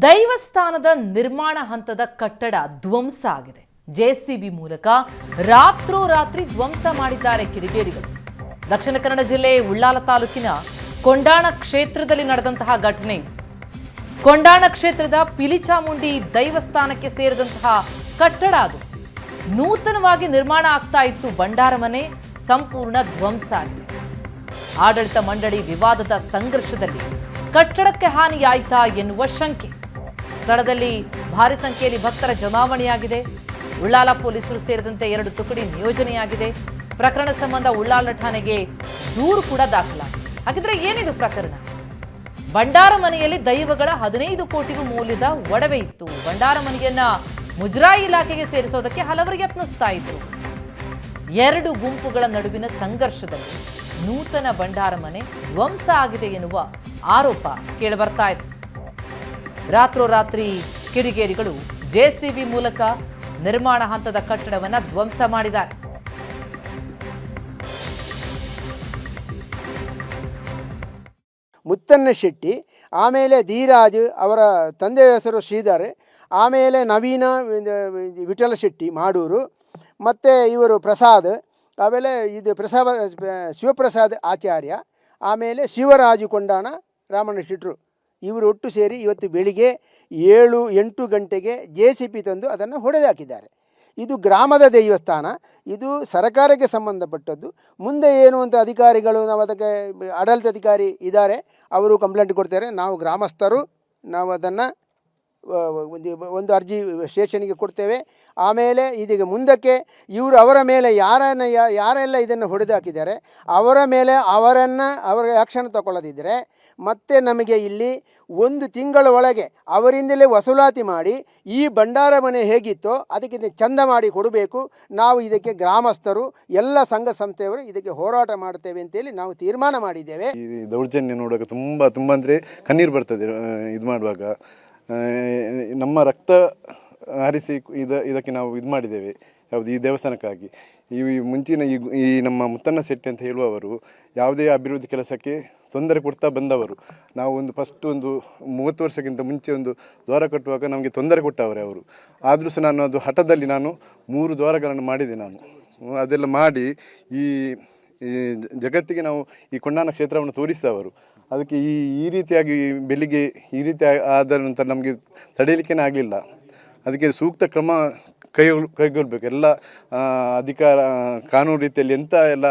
ದೈವಸ್ಥಾನದ ನಿರ್ಮಾಣ ಹಂತದ ಕಟ್ಟಡ ಧ್ವಂಸ ಆಗಿದೆ. ಜೆಸಿಬಿ ಮೂಲಕ ರಾತ್ರೋರಾತ್ರಿ ಧ್ವಂಸ ಮಾಡಿದ್ದಾರೆ ಕಿಡಿಗೇಡಿಗಳು. ದಕ್ಷಿಣ ಕನ್ನಡ ಜಿಲ್ಲೆ ಉಳ್ಳಾಲ ತಾಲೂಕಿನ ಕೊಂಡಾಣ ಕ್ಷೇತ್ರದಲ್ಲಿ ನಡೆದಂತಹ ಘಟನೆ ಇದು. ಕೊಂಡಾಣ ಕ್ಷೇತ್ರದ ಪಿಲಿಚಾಮುಂಡಿ ದೈವಸ್ಥಾನಕ್ಕೆ ಸೇರಿದಂತಹ ಕಟ್ಟಡ ಅದು. ನೂತನವಾಗಿ ನಿರ್ಮಾಣ ಆಗ್ತಾ ಇತ್ತು ಭಂಡಾರ ಮನೆ, ಸಂಪೂರ್ಣ ಧ್ವಂಸ ಆಗಿದೆ. ಆಡಳಿತ ಮಂಡಳಿ ವಿವಾದದ ಸಂಘರ್ಷದಲ್ಲಿ ಕಟ್ಟಡಕ್ಕೆ ಹಾನಿಯಾಯಿತಾ ಎನ್ನುವ ಶಂಕೆ. ಸ್ಥಳದಲ್ಲಿ ಭಾರಿ ಸಂಖ್ಯೆಯಲ್ಲಿ ಭಕ್ತರ ಜಮಾವಣೆಯಾಗಿದೆ. ಉಳ್ಳಾಲ ಪೊಲೀಸರು ಸೇರಿದಂತೆ ಎರಡು ತುಕಡಿ ನಿಯೋಜನೆಯಾಗಿದೆ. ಪ್ರಕರಣ ಸಂಬಂಧ ಉಳ್ಳಾಲ ಠಾಣೆಗೆ ದೂರು ಕೂಡ ದಾಖಲಾಗಿದೆ. ಹಾಗಿದ್ರೆ ಏನಿದು ಪ್ರಕರಣ? ಭಂಡಾರ ಮನೆಯಲ್ಲಿ ದೈವಗಳ ಹದಿನೈದು ಕೋಟಿಗೂ ಮೌಲ್ಯದ ಒಡವೆ ಇತ್ತು. ಭಂಡಾರ ಮನೆಯನ್ನ ಮುಜರಾಯಿ ಇಲಾಖೆಗೆ ಸೇರಿಸೋದಕ್ಕೆ ಹಲವರು ಯತ್ನಿಸ್ತಾ ಇದ್ರು. ಎರಡು ಗುಂಪುಗಳ ನಡುವಿನ ಸಂಘರ್ಷದಲ್ಲಿ ನೂತನ ಭಂಡಾರ ಮನೆ ಧ್ವಂಸ ಆಗಿದೆ ಎನ್ನುವ ಆರೋಪ ಕೇಳಿಬರ್ತಾ ಇದೆ. ರಾತ್ರೋರಾತ್ರಿ ಕಿಡಿಗೇರಿಗಳು ಜೆಸಿಬಿ ಮೂಲಕ ನಿರ್ಮಾಣ ಹಂತದ ಕಟ್ಟಡವನ್ನು ಧ್ವಂಸ ಮಾಡಿದ್ದಾರೆ. ಮುತ್ತನ್ನ ಶೆಟ್ಟಿ, ಆಮೇಲೆ ಧೀರಾಜ್ ಅವರ ತಂದೆಯ ಹೆಸರು ಶ್ರೀಧರ್, ಆಮೇಲೆ ನವೀನ ವಿಠಲ ಶೆಟ್ಟಿ ಮಾಡೂರು, ಮತ್ತು ಇವರು ಪ್ರಸಾದ್, ಆಮೇಲೆ ಇದು ಪ್ರಸಾದ, ಶಿವಪ್ರಸಾದ್ ಆಚಾರ್ಯ, ಆಮೇಲೆ ಶಿವರಾಜು ಕೊಂಡಾಣ ರಾಮಣ್ಣ ಶೆಟ್ರು. ಇವರು ಒಟ್ಟು ಸೇರಿ ಇವತ್ತು ಬೆಳಿಗ್ಗೆ ಏಳು ಎಂಟು ಗಂಟೆಗೆ ಜೆ ಸಿ ಪಿ ತಂದು ಅದನ್ನು ಹೊಡೆದಾಕಿದ್ದಾರೆ. ಇದು ಗ್ರಾಮದ ದೇವಸ್ಥಾನ, ಇದು ಸರ್ಕಾರಕ್ಕೆ ಸಂಬಂಧಪಟ್ಟದ್ದು. ಮುಂದೆ ಏನು ಅಂತ ಅಧಿಕಾರಿಗಳು, ನಾವು ಅದಕ್ಕೆ ಆಡಳಿತಾಧಿಕಾರಿ ಇದ್ದಾರೆ, ಅವರು ಕಂಪ್ಲೇಂಟ್ ಕೊಡ್ತಾರೆ. ನಾವು ಗ್ರಾಮಸ್ಥರು, ನಾವು ಅದನ್ನು ಒಂದು ಒಂದು ಅರ್ಜಿ ಸ್ಟೇಷನ್ಗೆ ಕೊಡ್ತೇವೆ. ಆಮೇಲೆ ಇದೀಗ ಮುಂದಕ್ಕೆ ಇವರು ಅವರ ಮೇಲೆ ಯಾರನ್ನು, ಯಾರೆಲ್ಲ ಇದನ್ನು ಹೊಡೆದು ಹಾಕಿದ್ದಾರೆ ಅವರ ಮೇಲೆ ಅವರನ್ನು, ಅವರ ಆ್ಯಕ್ಷನ್ ತಗೊಳ್ಳದಿದ್ದರೆ ಮತ್ತೆ ನಮಗೆ ಇಲ್ಲಿ ಒಂದು ತಿಂಗಳ ಒಳಗೆ ಅವರಿಂದಲೇ ವಸೂಲಾತಿ ಮಾಡಿ ಈ ಭಂಡಾರ ಮನೆ ಹೇಗಿತ್ತೋ ಅದಕ್ಕಿಂತ ಚಂದ ಮಾಡಿ ಕೊಡಬೇಕು. ನಾವು ಇದಕ್ಕೆ ಗ್ರಾಮಸ್ಥರು, ಎಲ್ಲ ಸಂಘ ಸಂಸ್ಥೆಯವರು ಇದಕ್ಕೆ ಹೋರಾಟ ಮಾಡ್ತೇವೆ ಅಂತೇಳಿ ನಾವು ತೀರ್ಮಾನ ಮಾಡಿದ್ದೇವೆ. ಈ ದೌರ್ಜನ್ಯ ನೋಡುವಾಗ ತುಂಬ ತುಂಬ ಅಂದರೆ ಕಣ್ಣೀರು ಬರ್ತದೆ ಇದು ಮಾಡುವಾಗ. ನಮ್ಮ ರಕ್ತ ಹರಿಸಿ ಇದ, ಇದಕ್ಕೆ ನಾವು ಇದು ಮಾಡಿದ್ದೇವೆ, ಯಾವುದು ಈ ದೇವಸ್ಥಾನಕ್ಕಾಗಿ. ಈ ಮುಂಚಿನ ಈ ಈ ನಮ್ಮ ಮುತ್ತಣ್ಣ ಶೆಟ್ಟಿ ಅಂತ ಹೇಳುವವರು ಯಾವುದೇ ಅಭಿವೃದ್ಧಿ ಕೆಲಸಕ್ಕೆ ತೊಂದರೆ ಕೊಡ್ತಾ ಬಂದವರು. ನಾವು ಒಂದು ಫಸ್ಟ್ ಒಂದು ಮೂವತ್ತು ವರ್ಷಕ್ಕಿಂತ ಮುಂಚೆ ಒಂದು ದ್ವಾರ ಕಟ್ಟುವಾಗ ನಮಗೆ ತೊಂದರೆ ಕೊಟ್ಟವರೇ ಅವರು. ಆದರೂ ಸಹ ನಾನು ಅದು ಹಠದಲ್ಲಿ ನಾನು ಮೂರು ದ್ವಾರಗಳನ್ನು ಮಾಡಿದೆ ನಾನು. ಅದೆಲ್ಲ ಮಾಡಿ ಈ ಈ ಜಗತ್ತಿಗೆ ನಾವು ಈ ಕೊಂಡಾನ ಕ್ಷೇತ್ರವನ್ನು ತೋರಿಸಿದವರು. ಅದಕ್ಕೆ ಈ ಈ ರೀತಿಯಾಗಿ ಬೆಳಿಗ್ಗೆ ಈ ರೀತಿ ಆದ ನಂತರ ನಮಗೆ ತಡೆಯಲಿಕ್ಕೇ ಆಗಲಿಲ್ಲ. ಅದಕ್ಕೆ ಸೂಕ್ತ ಕ್ರಮ ಕೈಗೊಳ್, ಕೈಗೊಳ್ಬೇಕು. ಎಲ್ಲ ಅಧಿಕಾರ ಕಾನೂನು ರೀತಿಯಲ್ಲಿ ಎಂಥ ಎಲ್ಲ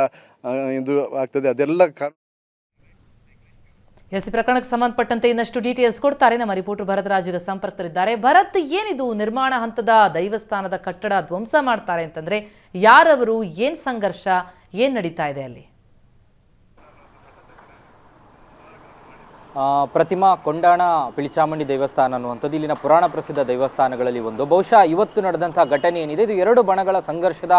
ಇದು ಆಗ್ತದೆ ಅದೆಲ್ಲ ಎಸ್ ಪ್ರಕರಣಕ್ಕೆ ಸಂಬಂಧಪಟ್ಟಂತೆ ಇನ್ನಷ್ಟು ಡೀಟೇಲ್ಸ್ ಕೊಡ್ತಾರೆ. ನಮ್ಮ ರಿಪೋರ್ಟರ್ ಭರತ್ ರಾಜ್ಗೆ ಸಂಪರ್ಕದಲ್ಲಿದ್ದಾರೆ. ಭರತ್ ಏನಿದು ನಿರ್ಮಾಣ ಹಂತದ ದೈವಸ್ಥಾನದ ಕಟ್ಟಡ ಧ್ವಂಸ ಮಾಡ್ತಾರೆ ಅಂತಂದ್ರೆ ಯಾರವರು, ಏನ್ ಸಂಘರ್ಷ, ಏನ್ ನಡೀತಾ ಇದೆ ಅಲ್ಲಿ? ಪ್ರತಿಮಾ ಕೊಂಡಾಣ ಪಿಳಿಚಾಮುಂಡಿ ದೇವಸ್ಥಾನ ಅನ್ನುವಂಥದ್ದು ಇಲ್ಲಿನ ಪುರಾಣ ಪ್ರಸಿದ್ಧ ದೇವಸ್ಥಾನಗಳಲ್ಲಿ ಒಂದು. ಬಹುಶಃ ಇವತ್ತು ನಡೆದಂತಹ ಘಟನೆ ಏನಿದೆ, ಇದು ಎರಡು ಬಣಗಳ ಸಂಘರ್ಷದ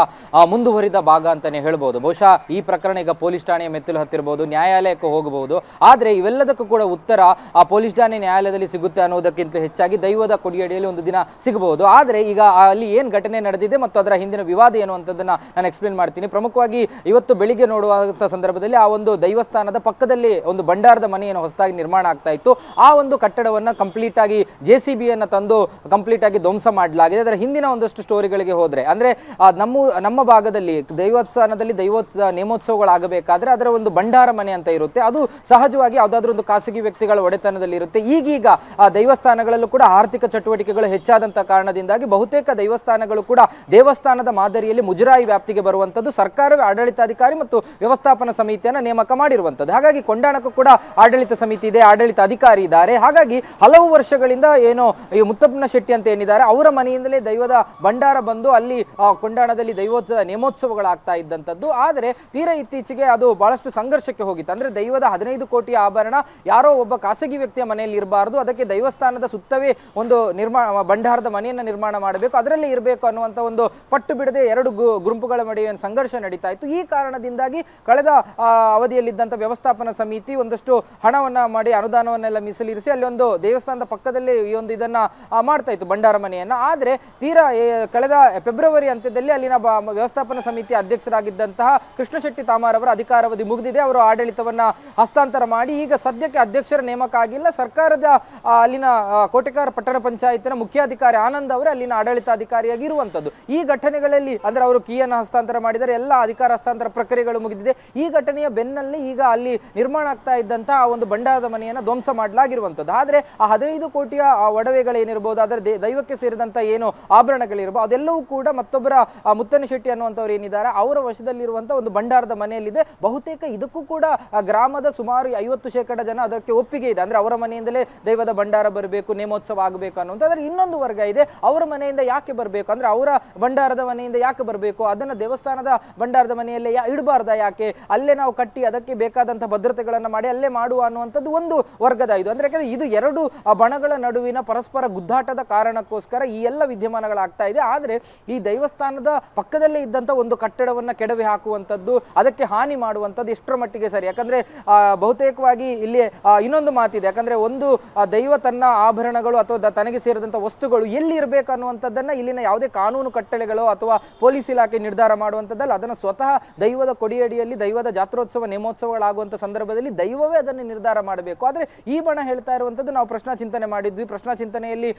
ಮುಂದುವರಿದ ಭಾಗ ಅಂತಾನೆ ಹೇಳ್ಬೋದು. ಬಹುಶಃ ಈ ಪ್ರಕರಣ ಈಗ ಪೊಲೀಸ್ ಠಾಣೆಯ ಮೆತ್ತಲು ಹತ್ತಿರಬಹುದು, ನ್ಯಾಯಾಲಯಕ್ಕೆ ಹೋಗಬಹುದು. ಆದರೆ ಇವೆಲ್ಲದಕ್ಕೂ ಕೂಡ ಉತ್ತರ ಆ ಪೊಲೀಸ್ ಠಾಣೆ ನ್ಯಾಯಾಲಯದಲ್ಲಿ ಸಿಗುತ್ತೆ ಅನ್ನೋದಕ್ಕಿಂತ ಹೆಚ್ಚಾಗಿ ದೈವದ ಕೊಡಿಯಡಿಯಲ್ಲಿ ಒಂದು ದಿನ ಸಿಗಬಹುದು. ಆದರೆ ಈಗ ಅಲ್ಲಿ ಏನು ಘಟನೆ ನಡೆದಿದೆ ಮತ್ತು ಅದರ ಹಿಂದಿನ ವಿವಾದ ಏನು ಅಂತದನ್ನ ನಾನು ಎಕ್ಸ್ಪ್ಲೇನ್ ಮಾಡ್ತೀನಿ. ಪ್ರಮುಖವಾಗಿ ಇವತ್ತು ಬೆಳಿಗ್ಗೆ ನೋಡುವಂಥ ಸಂದರ್ಭದಲ್ಲಿ ಆ ಒಂದು ದೈವಸ್ಥಾನದ ಪಕ್ಕದಲ್ಲಿ ಒಂದು ಭಂಡಾರದ ಮನೆಯನ್ನು ಹೊಸದಾಗಿ ನಿರ್ಮಾಣ ಆಗ್ತಾ ಇತ್ತು. ಆ ಒಂದು ಕಟ್ಟಡವನ್ನ ಕಂಪ್ಲೀಟ್ ಆಗಿ ಜೆ ಸಿ ತಂದು ಕಂಪ್ಲೀಟ್ ಆಗಿ ಧ್ವಂಸ ಮಾಡಲಾಗಿದೆ. ಅದರ ಹಿಂದಿನ ಒಂದಷ್ಟು ಸ್ಟೋರಿಗಳಿಗೆ ಹೋದ್ರೆ, ಅಂದ್ರೆ ನಮ್ಮ ನಮ್ಮ ಭಾಗದಲ್ಲಿ ದೈವಸ್ಥಾನದಲ್ಲಿ ದೈವೋತ್ಸವ ನೇಮೋತ್ಸವಗಳಾಗಬೇಕಾದ್ರೆ ಅದರ ಒಂದು ಭಂಡಾರ ಮನೆ ಅಂತ ಇರುತ್ತೆ. ಅದು ಸಹಜವಾಗಿ ಯಾವುದಾದ್ರೂ ಒಂದು ಖಾಸಗಿ ವ್ಯಕ್ತಿಗಳ ಒಡೆತನದಲ್ಲಿ ಇರುತ್ತೆ. ಈಗೀಗ, ಆ, ದೈವಸ್ಥಾನಗಳಲ್ಲೂ ಕೂಡ ಆರ್ಥಿಕ ಚಟುವಟಿಕೆಗಳು ಹೆಚ್ಚಾದಂತ ಕಾರಣದಿಂದಾಗಿ ಬಹುತೇಕ ದೈವಸ್ಥಾನಗಳು ಕೂಡ ದೇವಸ್ಥಾನದ ಮಾದರಿಯಲ್ಲಿ ಮುಜರಾಯಿ ವ್ಯಾಪ್ತಿಗೆ ಬರುವಂತದ್ದು ಸರ್ಕಾರವೇ ಆಡಳಿತಾಧಿಕಾರಿ ಮತ್ತು ವ್ಯವಸ್ಥಾಪನಾ ಸಮಿತಿಯನ್ನ ನೇಮಕ ಮಾಡಿರುವಂತದ್ದು ಹಾಗಾಗಿ ಕೊಂಡಾಣಕ್ಕೂ ಕೂಡ ಆಡಳಿತ ಸಮಿತಿ ಇದೆ, ಆಡಳಿತ ಅಧಿಕಾರಿ ಇದ್ದಾರೆ. ಹಾಗಾಗಿ ಹಲವು ವರ್ಷಗಳಿಂದ ಏನು ಈ ಮುತ್ತಪ್ಪನ ಶೆಟ್ಟಿ ಅಂತ ಏನಿದ್ದಾರೆ, ಅವರ ಮನೆಯಿಂದಲೇ ದೈವದ ಭಂಡಾರ ಬಂದು ಅಲ್ಲಿ ಕೊಂಡಾಣದಲ್ಲಿ ದೈವೋತ್ಸವ, ನೇಮೋತ್ಸವಗಳಾಗ್ತಾ ಇದ್ದಂಥದ್ದು. ಆದರೆ ತೀರಾ ಇತ್ತೀಚೆಗೆ ಅದು ಬಹಳಷ್ಟು ಸಂಘರ್ಷಕ್ಕೆ ಹೋಗಿತ್ತು. ಅಂದ್ರೆ ದೈವದ ಹದಿನೈದು ಕೋಟಿ ಆಭರಣ, ಯಾರೋ ಒಬ್ಬ ಖಾಸಗಿ ವ್ಯಕ್ತಿಯ ಮನೆಯಲ್ಲಿ ಇರಬಾರದು, ಅದಕ್ಕೆ ದೈವಸ್ಥಾನದ ಸುತ್ತವೇ ಒಂದು ನಿರ್ಮಾಣ, ಭಂಡಾರದ ಮನೆಯನ್ನ ನಿರ್ಮಾಣ ಮಾಡಬೇಕು. ಅದರಲ್ಲಿ ಇರಬೇಕು ಅನ್ನುವಂಥ ಒಂದು ಪಟ್ಟು ಬಿಡದೆ ಎರಡು ಗುಂಪುಗಳ ನಡುವೆ ಸಂಘರ್ಷ ನಡೀತಾ ಇತ್ತು. ಈ ಕಾರಣದಿಂದಾಗಿ ಕಳೆದ ಅವಧಿಯಲ್ಲಿದ್ದಂಥ ವ್ಯವಸ್ಥಾಪನಾ ಸಮಿತಿ ಒಂದಷ್ಟು ಹಣವನ್ನ ಮಾಡಿ ಅನುದಾನವನ್ನೆಲ್ಲ ಮೀಸಲಿರಿಸಿ ಅಲ್ಲಿ ಒಂದು ದೇವಸ್ಥಾನದ ಪಕ್ಕದಲ್ಲಿ ಈ ಒಂದು ಇದನ್ನ ಮಾಡ್ತಾ ಇತ್ತು ಭಂಡಾರ ಮನೆಯನ್ನ. ಆದ್ರೆ ತೀರಾ ಕಳೆದ ಫೆಬ್ರವರಿ ಅಂತ್ಯದಲ್ಲಿ ಅಲ್ಲಿನ ವ್ಯವಸ್ಥಾಪನಾ ಸಮಿತಿ ಅಧ್ಯಕ್ಷರಾಗಿದ್ದಂತಹ ಕೃಷ್ಣ ಶೆಟ್ಟಿ ತಾಮಾರ್ ಅವರ ಅಧಿಕಾರಾವಧಿ ಮುಗಿದಿದೆ. ಅವರು ಆಡಳಿತವನ್ನ ಹಸ್ತಾಂತರ ಮಾಡಿ ಈಗ ಸದ್ಯಕ್ಕೆ ಅಧ್ಯಕ್ಷರ ನೇಮಕ ಆಗಿಲ್ಲ ಸರ್ಕಾರದ ಅಲ್ಲಿನ ಕೋಟೆಕಾರ ಪಟ್ಟಣ ಪಂಚಾಯತ್ನ ಮುಖ್ಯಾಧಿಕಾರಿ ಆನಂದ್ ಅವರೇ ಅಲ್ಲಿನ ಆಡಳಿತಾಧಿಕಾರಿಯಾಗಿ ಇರುವಂತದ್ದು. ಈ ಘಟನೆಗಳಲ್ಲಿ, ಅಂದ್ರೆ ಅವರು ಕೀಯನ್ನು ಹಸ್ತಾಂತರ ಮಾಡಿದರೆ ಎಲ್ಲ ಅಧಿಕಾರ ಹಸ್ತಾಂತರ ಪ್ರಕ್ರಿಯೆಗಳು ಮುಗಿದಿದೆ. ಈ ಘಟನೆಯ ಬೆನ್ನಲ್ಲಿ ಈಗ ಅಲ್ಲಿ ನಿರ್ಮಾಣ ಆಗ್ತಾ ಇದ್ದಂತಹ ಒಂದು ಭಂಡಾರದ ಮನೆಯನ್ನ ಧ್ವಂಸ ಮಾಡಲಾಗಿರುವಂಥದ್ದು. ಆದ್ರೆ ಆ ಹದಿನೈದು ಕೋಟಿಯ ಆ ಒಡವೆಗಳೇನಿರ್ಬೋದು, ಅದರ ದೈವಕ್ಕೆ ಸೇರಿದಂತ ಏನು ಆಭರಣಗಳಿರ್ಬೋದು, ಅದೆಲ್ಲವೂ ಕೂಡ ಮತ್ತೊಬ್ಬರ ಮುತ್ತನ ಶೆಟ್ಟಿ ಅನ್ನುವಂಥವ್ರು ಏನಿದ್ದಾರೆ, ಅವರ ವಶದಲ್ಲಿರುವಂತ ಒಂದು ಭಂಡಾರದ ಮನೆಯಲ್ಲಿದೆ. ಬಹುತೇಕ ಇದಕ್ಕೂ ಕೂಡ ಗ್ರಾಮದ ಸುಮಾರು ಐವತ್ತು ಶೇಕಡ ಜನ ಅದಕ್ಕೆ ಒಪ್ಪಿಗೆ ಇದೆ. ಅಂದ್ರೆ ಅವರ ಮನೆಯಿಂದಲೇ ದೈವದ ಭಂಡಾರ ಬರಬೇಕು, ನೇಮೋತ್ಸವ ಆಗಬೇಕು ಅನ್ನುವಂಥ ಆದ್ರೆ ಇನ್ನೊಂದು ವರ್ಗ ಇದೆ, ಅವರ ಮನೆಯಿಂದ ಯಾಕೆ ಬರಬೇಕು? ಅಂದ್ರೆ ಅವರ ಭಂಡಾರದ ಮನೆಯಿಂದ ಯಾಕೆ ಬರಬೇಕು? ಅದನ್ನ ದೇವಸ್ಥಾನದ ಭಂಡಾರದ ಮನೆಯಲ್ಲೇ ಇಡಬಾರ್ದ ಯಾಕೆ? ಅಲ್ಲೇ ನಾವು ಕಟ್ಟಿ ಅದಕ್ಕೆ ಬೇಕಾದಂತಹ ಭದ್ರತೆಗಳನ್ನ ಮಾಡಿ ಅಲ್ಲೇ ಮಾಡುವ ಅನ್ನುವಂಥದ್ದು ಒಂದು ವರ್ಗದ ಇದು. ಅಂದ್ರೆ ಯಾಕಂದ್ರೆ ಇದು ಎರಡು ಬಣಗಳ ನಡುವಿನ ಪರಸ್ಪರ ಗುದ್ದಾಟದ ಕಾರಣಕ್ಕೋಸ್ಕರ ಈ ಎಲ್ಲ ವಿದ್ಯಮಾನಗಳಾಗ್ತಾ ಇದೆ. ಆದ್ರೆ ಈ ದೈವಸ್ಥಾನದ ಪಕ್ಕದಲ್ಲೇ ಇದ್ದಂತ ಒಂದು ಕಟ್ಟಡವನ್ನ ಕೆಡವಿ ಹಾಕುವಂಥದ್ದು, ಅದಕ್ಕೆ ಹಾನಿ ಮಾಡುವಂಥದ್ದು ಎಷ್ಟರ ಮಟ್ಟಿಗೆ ಸರಿ. ಯಾಕಂದ್ರೆ ಬಹುತೇಕವಾಗಿ ಇಲ್ಲಿ ಇನ್ನೊಂದು ಮಾತಿದೆ. ಯಾಕಂದ್ರೆ ಒಂದು ದೈವ ತನ್ನ ಆಭರಣಗಳು ಅಥವಾ ತನಗೆ ಸೇರಿದಂತ ವಸ್ತುಗಳು ಎಲ್ಲಿ ಇರಬೇಕು ಅನ್ನುವಂಥದ್ದನ್ನ ಇಲ್ಲಿನ ಯಾವುದೇ ಕಾನೂನು ಕಟ್ಟಳೆಗಳು ಅಥವಾ ಪೊಲೀಸ್ ಇಲಾಖೆ ನಿರ್ಧಾರ ಮಾಡುವಂಥದ್ದಲ್ಲ, ಅದನ್ನು ಸ್ವತಃ ದೈವದ ಕೊಡಿಯಡಿಯಲ್ಲಿ ದೈವದ ಜಾತ್ರೋತ್ಸವ, ನೇಮೋತ್ಸವಗಳಾಗುವಂಥ ಸಂದರ್ಭದಲ್ಲಿ ದೈವವೇ ಅದನ್ನು ನಿರ್ಧಾರ ಮಾಡಬೇಕು. ಆದರೆ ಈ ಬಣ ಹೇಳ್ತಾ ಇರುವಂಥದ್ದು ನಾವು ಪ್ರಶ್ನಾ ಚಿಂತನೆ ಮಾಡಿದ್ವಿ. ಪ್ರಶ್ನಾ ಚಿಂತನೆಯಲ್ಲಿ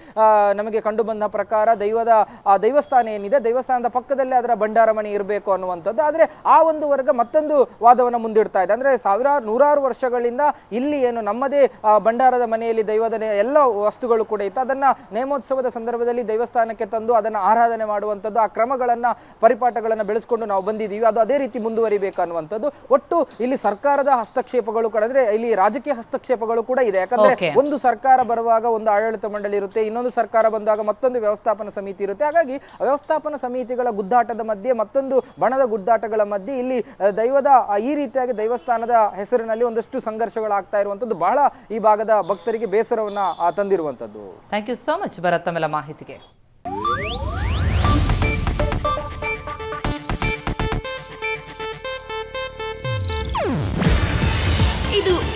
ನಮಗೆ ಕಂಡು ಪ್ರಕಾರ ದೈವದ, ಆ, ದೈವಸ್ಥಾನ ಏನಿದೆ, ದೇವಸ್ಥಾನದ ಪಕ್ಕದಲ್ಲೇ ಅದರ ಭಂಡಾರ ಮನೆ ಇರಬೇಕು ಅನ್ನುವಂಥದ್ದು. ಆದರೆ ಆ ಒಂದು ವರ್ಗ ಮತ್ತೊಂದು ವಾದವನ್ನು ಮುಂದಿಡ್ತಾ ಇದೆ. ಅಂದ್ರೆ ಸಾವಿರಾರು, ನೂರಾರು ವರ್ಷಗಳಿಂದ ಇಲ್ಲಿ ಏನು ನಮ್ಮದೇ ಭಂಡಾರದ ಮನೆಯಲ್ಲಿ ದೈವದ ಎಲ್ಲ ವಸ್ತುಗಳು ಕೂಡ ಇತ್ತು. ಅದನ್ನ ನೇಮೋತ್ಸವದ ಸಂದರ್ಭದಲ್ಲಿ ದೇವಸ್ಥಾನಕ್ಕೆ ತಂದು ಅದನ್ನ ಆರಾಧನೆ ಮಾಡುವಂಥದ್ದು, ಆ ಕ್ರಮಗಳನ್ನ, ಪರಿಪಾಠಗಳನ್ನ ಬೆಳೆಸ್ಕೊಂಡು ನಾವು ಬಂದಿದ್ದೀವಿ. ಅದು ಅದೇ ರೀತಿ ಮುಂದುವರಿಬೇಕು ಅನ್ನುವಂಥದ್ದು. ಒಟ್ಟು ಇಲ್ಲಿ ಸರ್ಕಾರದ ಹಸ್ತಕ್ಷೇಪಗಳು ಕೂಡ, ಅಂದರೆ ಇಲ್ಲಿ ರಾಜಕೀಯ ಹಸ್ತಕ್ಷೇಪಗಳು ಕೂಡ ಇದೆ. ಯಾಕಂದ್ರೆ ಒಂದು ಸರ್ಕಾರ ಬರುವಾಗ ಒಂದು ಆಡಳಿತ ಮಂಡಳಿ ಇರುತ್ತೆ ಇನ್ನೊಂದು ಸರ್ಕಾರ ಬಂದಾಗ ಮತ್ತೊಂದು ವ್ಯವಸ್ಥಾಪನ ಸಮಿತಿ ಇರುತ್ತೆ. ಹಾಗಾಗಿ ವ್ಯವಸ್ಥಾಪನ ಸಮಿತಿಗಳ ಗುದ್ದಾಟದ ಮಧ್ಯೆ ಮತ್ತೊಂದು ಬಣದ ಗುದ್ದಾಟಗಳ ಮಧ್ಯೆ ಇಲ್ಲಿ ದೈವದ ಈ ರೀತಿಯಾಗಿ ದೈವಸ್ಥಾನದ ಹೆಸರಿನಲ್ಲಿ ಒಂದಷ್ಟು ಸಂಘರ್ಷಗಳಾಗ್ತಾ ಇರುವಂತದ್ದು ಬಹಳ ಈ ಭಾಗದ ಭಕ್ತರಿಗೆ ಬೇಸರವನ್ನ ತಂದಿರುವಂತದ್ದು thank you so much Bharat ತಮ್ಮೆಲ್ಲ ಮಾಹಿತಿಗೆ.